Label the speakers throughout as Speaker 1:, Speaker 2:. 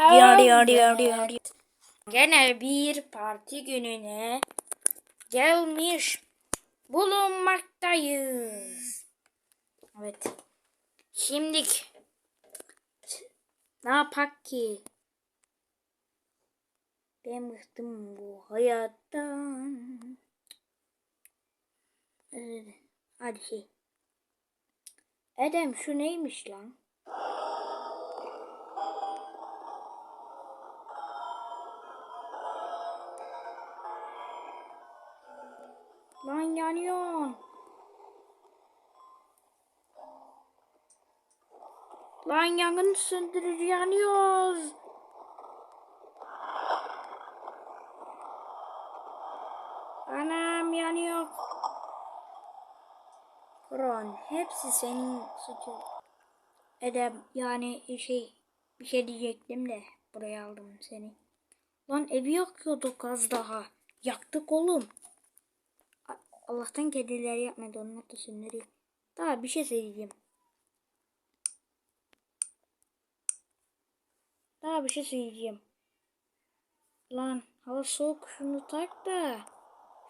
Speaker 1: Diyor diyor diyor diyor. diyor. Gene bir parti gününe gelmiş bulunmaktayız. Evet. Şimdik ne yapak ki? Ben bıktım bu hayattan. Hadi, hadi şey. Edem şu neymiş lan? Lan yanıyor. Lan yangın söndürür yanıyoruz. Anam yanıyor. Ron hepsi senin suçun. Edem yani şey bir şey diyecektim de buraya aldım seni. Lan evi yakıyorduk az daha. Yaktık oğlum. Allah'tan kediler yapmadı onlar da söndürüyor. Daha bir şey söyleyeceğim. Daha bir şey söyleyeceğim. Lan hava soğuk şunu tak da.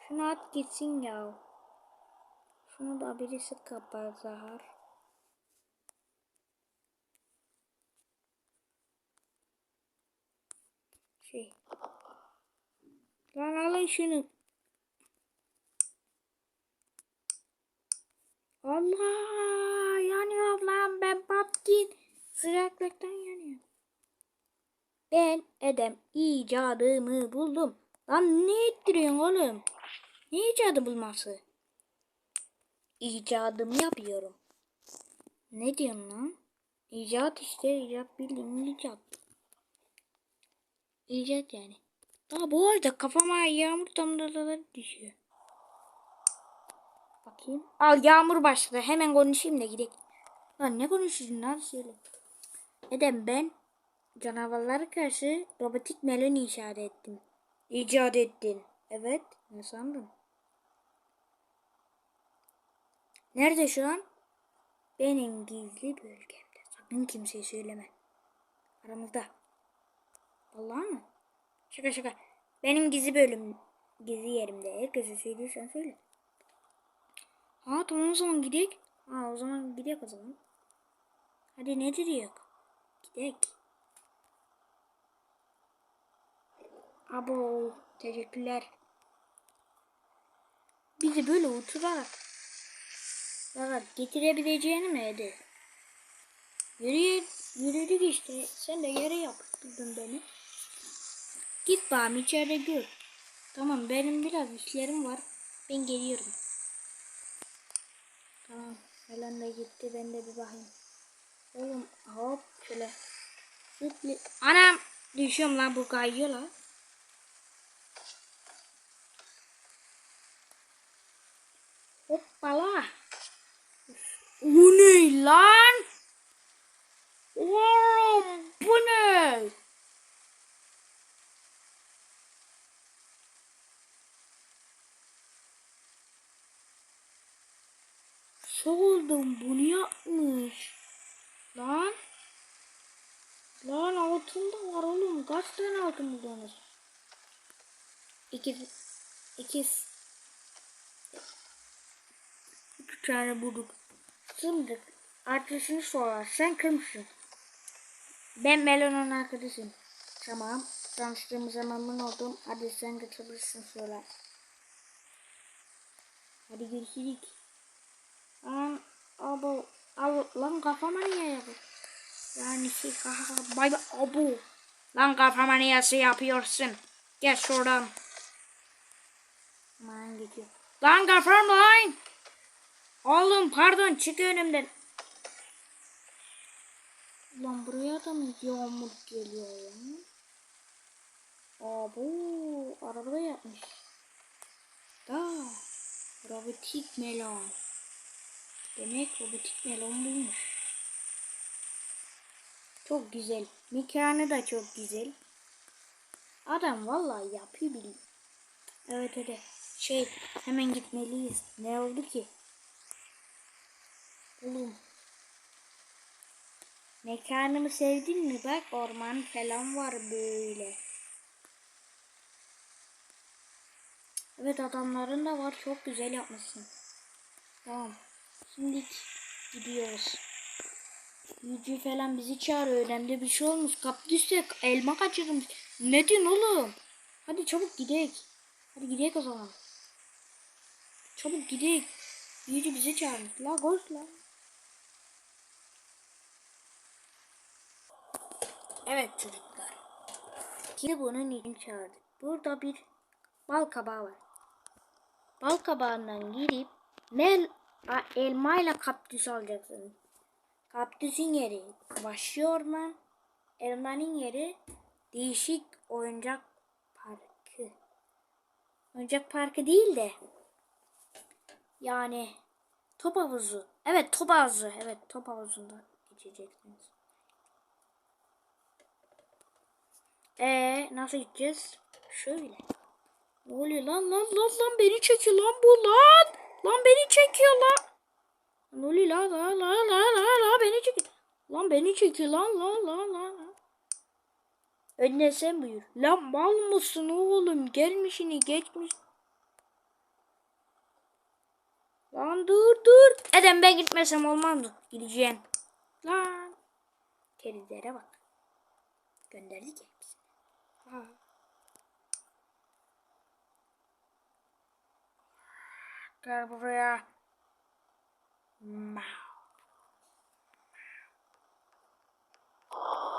Speaker 1: Şunu at gitsin ya. Şunu da birisi kapar Zahar. Şey. Lan alın şunu. Allah yanıyor lan ben papkin. Sıcaklıktan yanıyorum. Ben Edem icadımı buldum. Lan ne ettiriyorsun oğlum? Ne icadı bulması? İcadımı yapıyorum. Ne diyorsun lan? İcat işte icat bildiğin icat. İcat yani. Daha bu arada kafama yağmur damlaları düşüyor. Bakayım. Al yağmur başladı. Hemen konuşayım da gidelim. Lan ne konuşuyorsun lan söyle. Neden ben canavarlara karşı robotik melon icat ettim. İcat ettin. Evet. Ne sandın? Nerede şu an? Benim gizli bölgemde. Sakın kimseye söyleme. Aramızda. Vallahi mı? Şaka şaka. Benim gizli bölüm, gizli yerimde. Herkese söylüyorsan söyle. Ha tamam o zaman gidelim. Ha o zaman gidelim o zaman. Hadi nedir yok? Gidelim. Abo teşekkürler. Bizi böyle oturarak fakat getirebileceğini mi Edi? Yürü, yürüdük işte. Sen de yere yaptırdın beni. Git bakalım içeride gör. Tamam benim biraz işlerim var. Ben geliyorum. Tamam. Helen de gitti. Ben de bir bakayım. Oğlum hop şöyle. Zıplı. Anam. Düşüyorum lan bu kayıyor lan. Hoppala. Bu ne lan? Oğlum bu ne? Oldum bunu yapmış. Lan. Lan altında var oğlum. Kaç tane altın buldunuz? İki, iki, iki tane bulduk. Şimdi adresini sorar. Sen kimsin? Ben Melon'un arkadaşım. Tamam. Tanıştığımıza memnun oldum. Hadi sen götürürsün söyler. Hadi görüşürüz. Lan abo al lan kafama niye yapıyor? Yani şey ha, bay bay abo. Lan kafama niye şey yapıyorsun? Gel şuradan. Aman gidiyor. Lan kafam lan. Oğlum pardon çık önümden. Lan buraya da mı yağmur geliyor ya? Abo araba yapmış. Da robotik melon. Demek robotik melon bulmuş. Çok güzel. Mekanı da çok güzel. Adam vallahi yapıyor biliyor. Evet hadi. Şey hemen gitmeliyiz. Ne oldu ki? Oğlum. Mekanımı sevdin mi? Bak orman falan var böyle. Evet adamların da var. Çok güzel yapmışsın. Tamam. Şimdi gidiyoruz. Yücü falan bizi çağırıyor. Önemli bir şey olmuş. Kaptüsek elma kaçırmış. Ne diyorsun oğlum? Hadi çabuk gidelim. Hadi gidelim o zaman. Çabuk gidelim. Yücü bizi çağırmış. La koş la. Evet çocuklar. Şimdi bunun için çağırdık. Burada bir bal kabağı var. Bal kabağından girip mel a- elmayla kaktüs alacaksınız. Kaktüsün yeri vahşi orman, elmanın yeri değişik oyuncak parkı. Oyuncak parkı değil de yani top havuzu. Evet top havuzu. Evet top havuzunda geçeceksiniz. Ee nasıl gideceğiz? Şöyle. Ne oluyor lan lan lan lan beni çekiyor lan bu lan. Lan beni çekiyor lan. Ne oluyor lan lan lan lan lan lan beni çekiyor. Lan beni çekiyor lan lan lan lan. lan. Önüne sen buyur. Lan mal mısın oğlum? Gelmişini geçmiş. Lan dur dur. Eden ben gitmesem olmaz mı? Gideceğim. Lan. Kerizlere bak. Gönderdik hepsini. Ha. Gel buraya. Mau. Mau.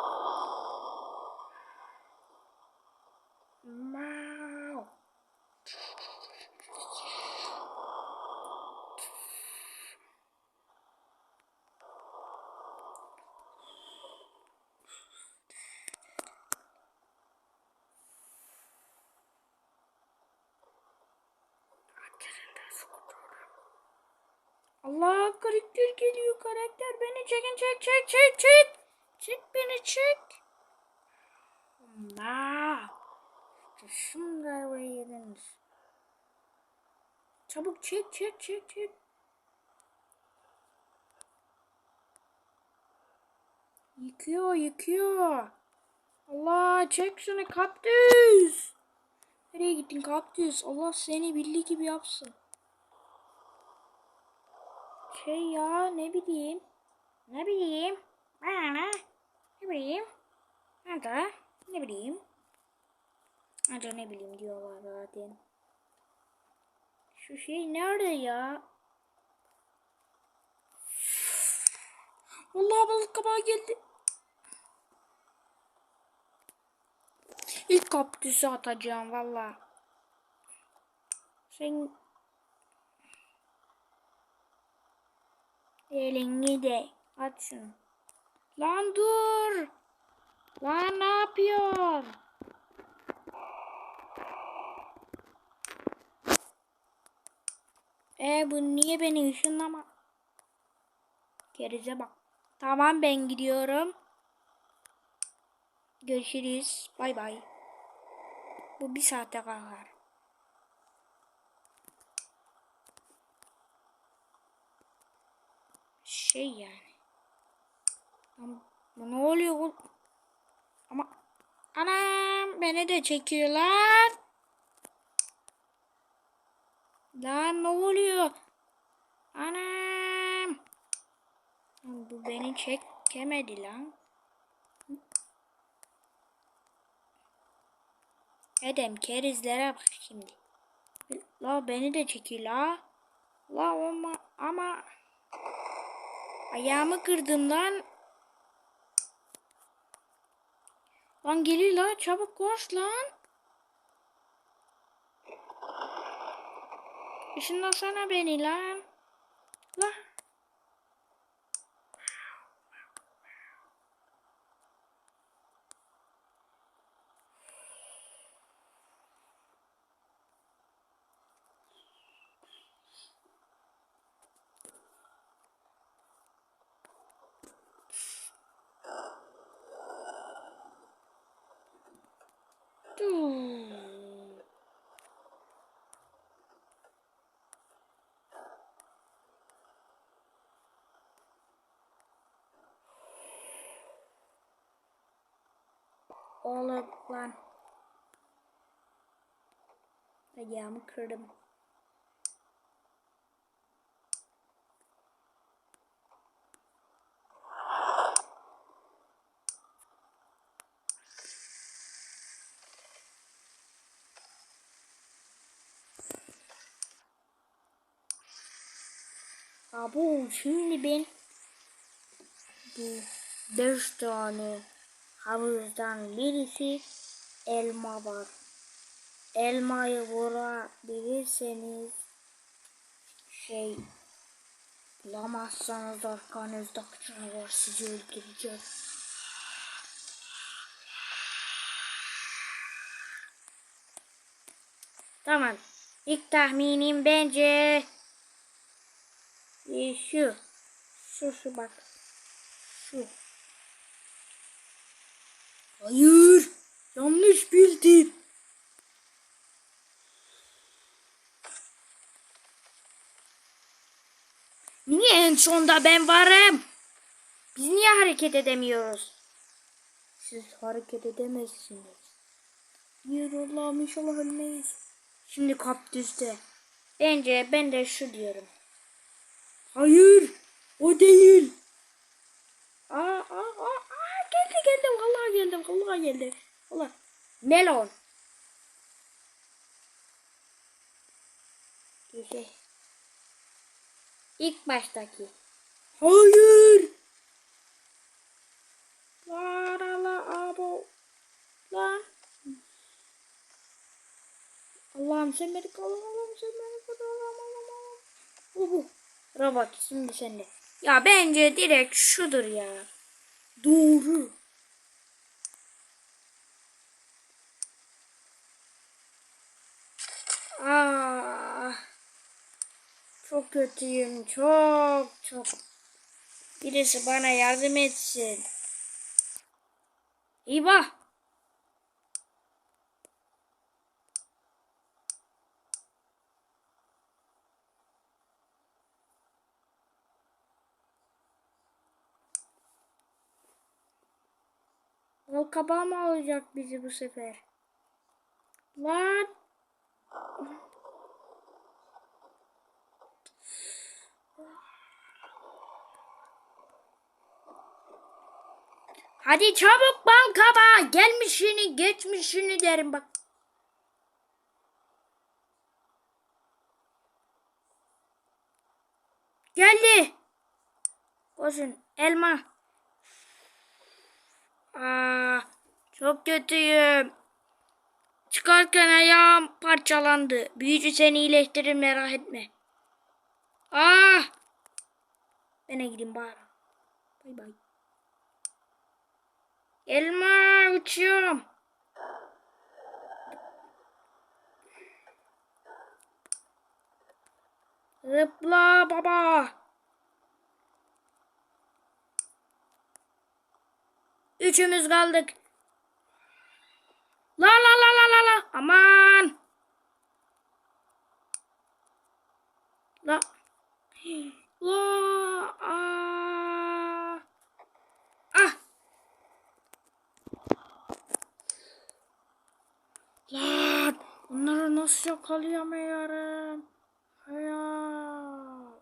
Speaker 1: Allah karakter geliyor karakter beni çekin çek çek çek çek. Çek beni çek. Allah şimdi arabayı yediniz. Çabuk çek çek çek çek. Yıkıyor yıkıyor. Allah çek şunu kaktüs nereye gittin kaktüs Allah seni bildiği gibi yapsın şey ya ne bileyim. Ne bileyim. Bana ne bileyim. Hadi ne bileyim. Hadi ne bileyim diyorlar zaten. Şu şey nerede ya? Vallahi balık kabağı geldi. İlk kaktüsü atacağım valla. Sen Elini de at şunu. Lan dur. Lan ne yapıyor? E bu niye beni ışınlama? Kerize bak. Tamam ben gidiyorum. Görüşürüz. Bay bay. Bu bir saate kalkar. Şey yani. Ama ne oluyor bu? Ama anam beni de çekiyorlar. Lan ne oluyor? Anam. Bu beni çekemedi lan. Edem kerizlere bak şimdi. La beni de çekiyor la. La ama ama Ayağımı kırdım lan. Lan geliyor lan çabuk koş lan. Işınlasana beni lan. Lan. Dur. Oğlum lan. Ayağımı kırdım. Abo şimdi ben bu beş tane havuzdan birisi elma var. Elmayı vurabilirseniz şey bulamazsanız arkanızda canavar sizi öldürecek. Tamam. İlk tahminim bence e, şu. Şu şu bak. Şu. Hayır. Yanlış bildin. Niye en sonda ben varım? Biz niye hareket edemiyoruz? Siz hareket edemezsiniz. Yürü Allah'ım inşallah ölmeyiz. Şimdi kaktüste. Bence ben de şu diyorum. Hayır. O değil. Aa, aa, aa, aa, geldi geldi. Vallahi geldi. Vallahi geldi. Allah. Melon. Şey. İlk baştaki. Hayır. Varala abo. Lan. Allah'ım sen beni koru. Allah'ım sen beni. Allah'ım Allah'ım Allah'ım. Bu bu. Robot şimdi sende. Ya bence direkt şudur ya. Doğru. Aa, kötüyüm. Çok çok. Birisi bana yardım etsin. İba. Bal kabağı mı alacak bizi bu sefer? Lan. Hadi çabuk bal kabağı. Gelmişini geçmişini derim bak. Geldi. Koşun elma. Aa, çok kötüyüm. Çıkarken ayağım parçalandı. Büyücü seni iyileştirir merak etme. Aa! Ben gideyim bari. Bay bay. Elma uçuyorum. Zıpla baba. Üçümüz kaldık. La la la la la la. Aman. La. La. Aa. Ah. Lan. Bunları nasıl yakalayamıyorum? Hayat.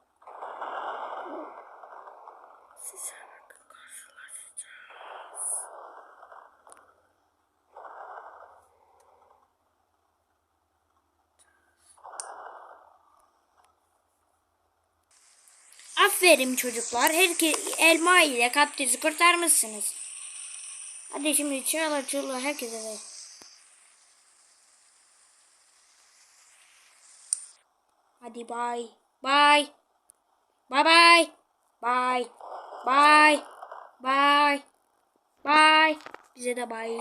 Speaker 1: Size bakın karşılaşacağız. Aferin çocuklar. Herke elma ile kaktüsü kurtarmışsınız. Hadi şimdi çığla çığla herkese ver. Hadi bay. Bay. Bay bay. Bay. Bay. Bay. Bay. Bize de bay.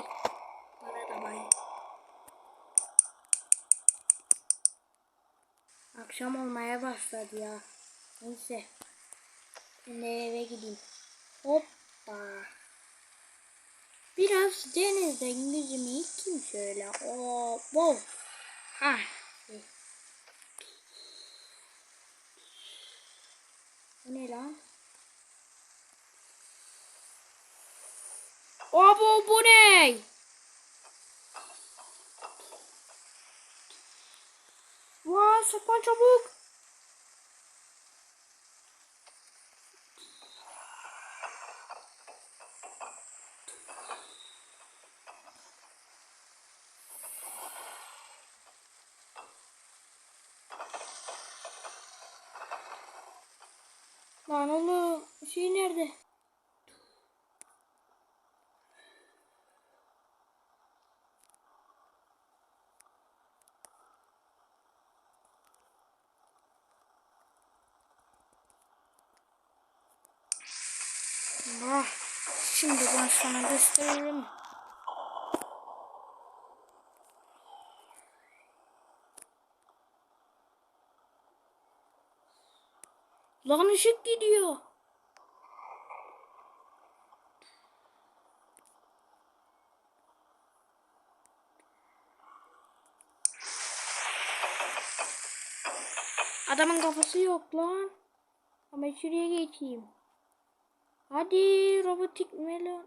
Speaker 1: Bana da bay. Akşam olmaya başladı ya. Neyse. Ben de eve gideyim. Hoppa. Biraz denizden yüzümü yıkayım şöyle. Oo, wow. Ha. Ne lan? O bu bu ne? Wow, çok çabuk. Şey nerede? Allah. Şimdi ben sana gösteririm. Lan ışık gidiyor. Adamın kafası yok lan. Ama şuraya geçeyim. Hadi robotik melon.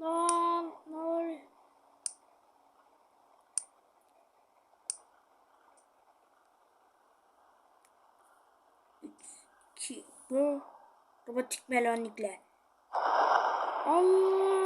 Speaker 1: Lan ne oluyor? Bu robotik melonikle. Allah.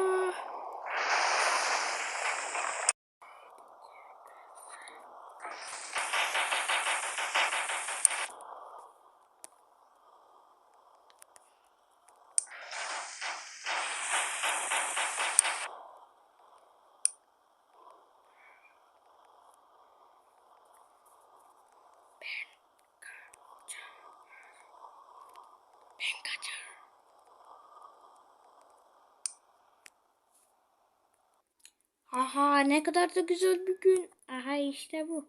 Speaker 1: Ben kaçar. Aha ne kadar da güzel bir gün. Aha işte bu.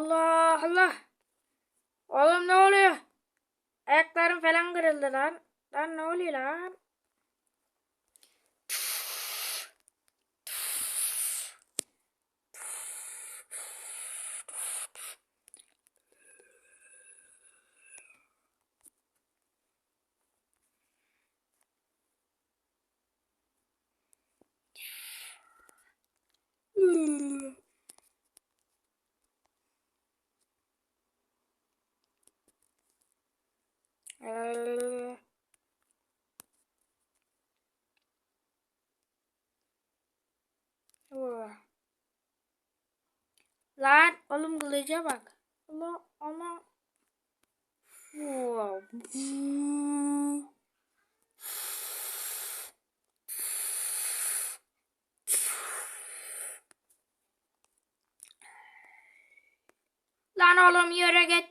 Speaker 1: Allah Allah. Oğlum ne oluyor? Ayaklarım falan kırıldı lan. Lan ne oluyor lan? Lan oğlum kılıca bak. Allah Allah. Lan oğlum yere git.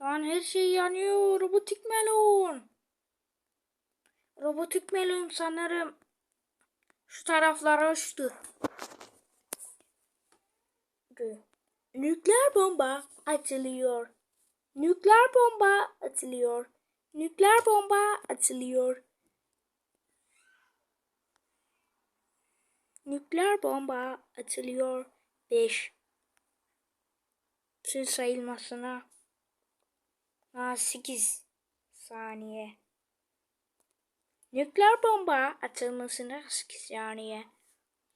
Speaker 1: Lan her şey yanıyor. Robotik melon. Robotik melon sanırım şu taraflara uçtu. Nükleer bomba atılıyor. Nükleer bomba atılıyor. Nükleer bomba atılıyor. Nükleer bomba atılıyor. 5 Sır sayılmasına Aa, 8 saniye. Nükleer bomba atılmasına 8 saniye.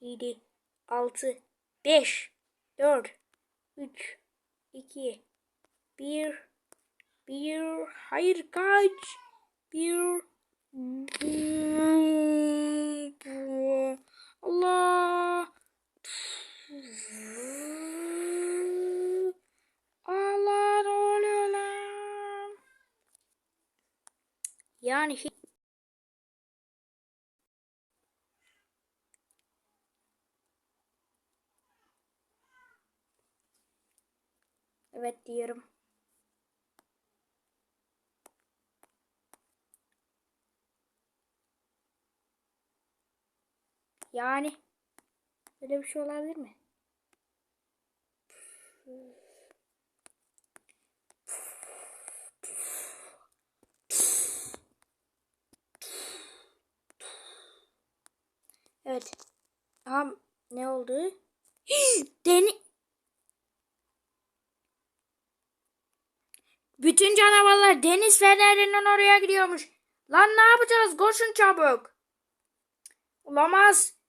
Speaker 1: 7 6 5 4 3 2 1 1 Hayır kaç. 1 Allah. Allah ne oluyor lan? Yani hiç Evet diyorum. Yani böyle bir şey olabilir mi? Evet. Aha ne oldu? Deni Bütün canavarlar deniz fenerinden oraya gidiyormuş. Lan ne yapacağız? Koşun çabuk. Olamaz.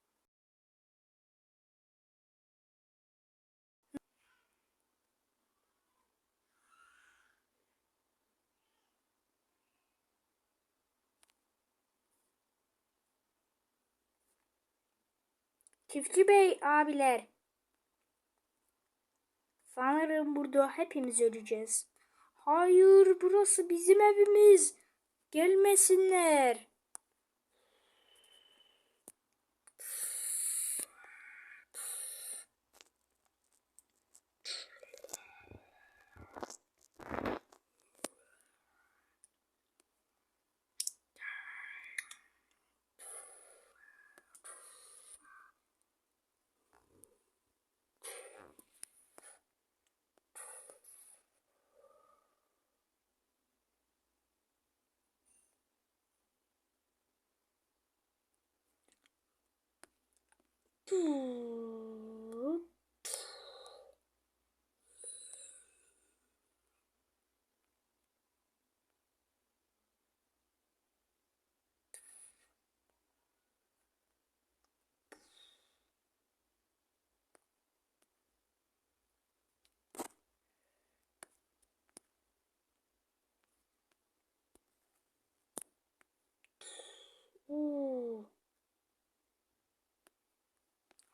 Speaker 1: Çiftçi bey abiler. Sanırım burada hepimiz öleceğiz. Hayır burası bizim evimiz. Gelmesinler. Oo.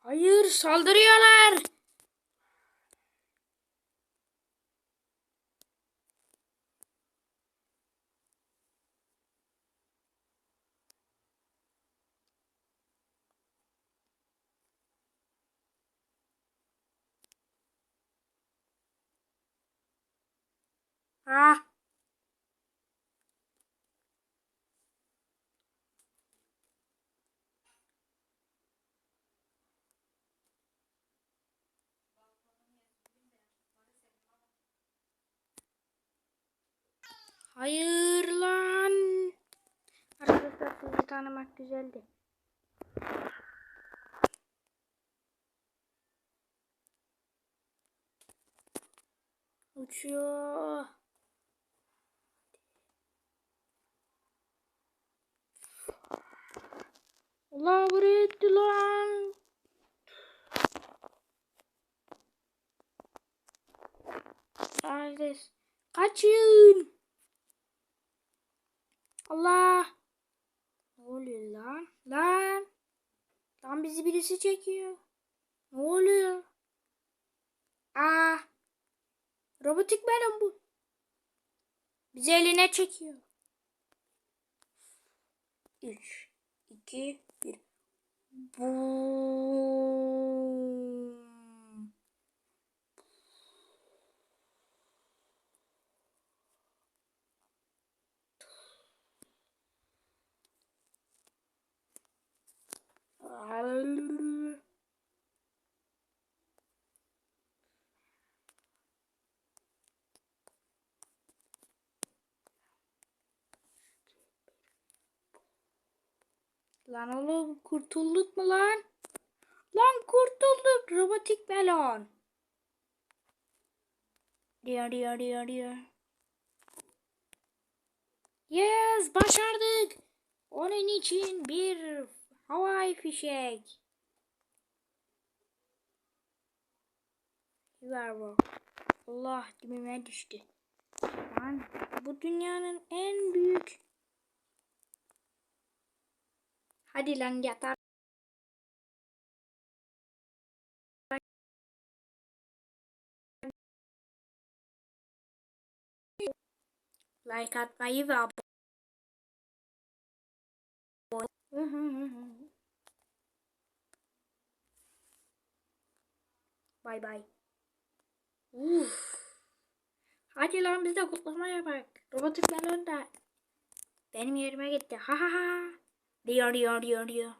Speaker 1: Hayır saldırıyorlar. Ah. Hayır lan. Arkadaşlar sizi tanımak güzeldi. Uçuyor. Allah buraya etti lan. Kardeş. Kaçın. Allah. Ne oluyor lan? Lan. Lan bizi birisi çekiyor. Ne oluyor? Aa. Robotik benim bu. Bizi eline çekiyor. 3 2 1 Boom. Lan oğlum kurtulduk mu lan? Lan kurtulduk robotik balon. Diyor diyor diyor diyor. Yes başardık. Onun için bir havai fişek. Ver Allah dibime düştü. Lan bu dünyanın en büyük. Hadi lan yatar. Like atmayı ve abone Bay bay. Uf. Hadi lan biz de kutlama yapak. Robotik balon da benim yerime gitti. Ha ha ha. Diyor diyor diyor diyor.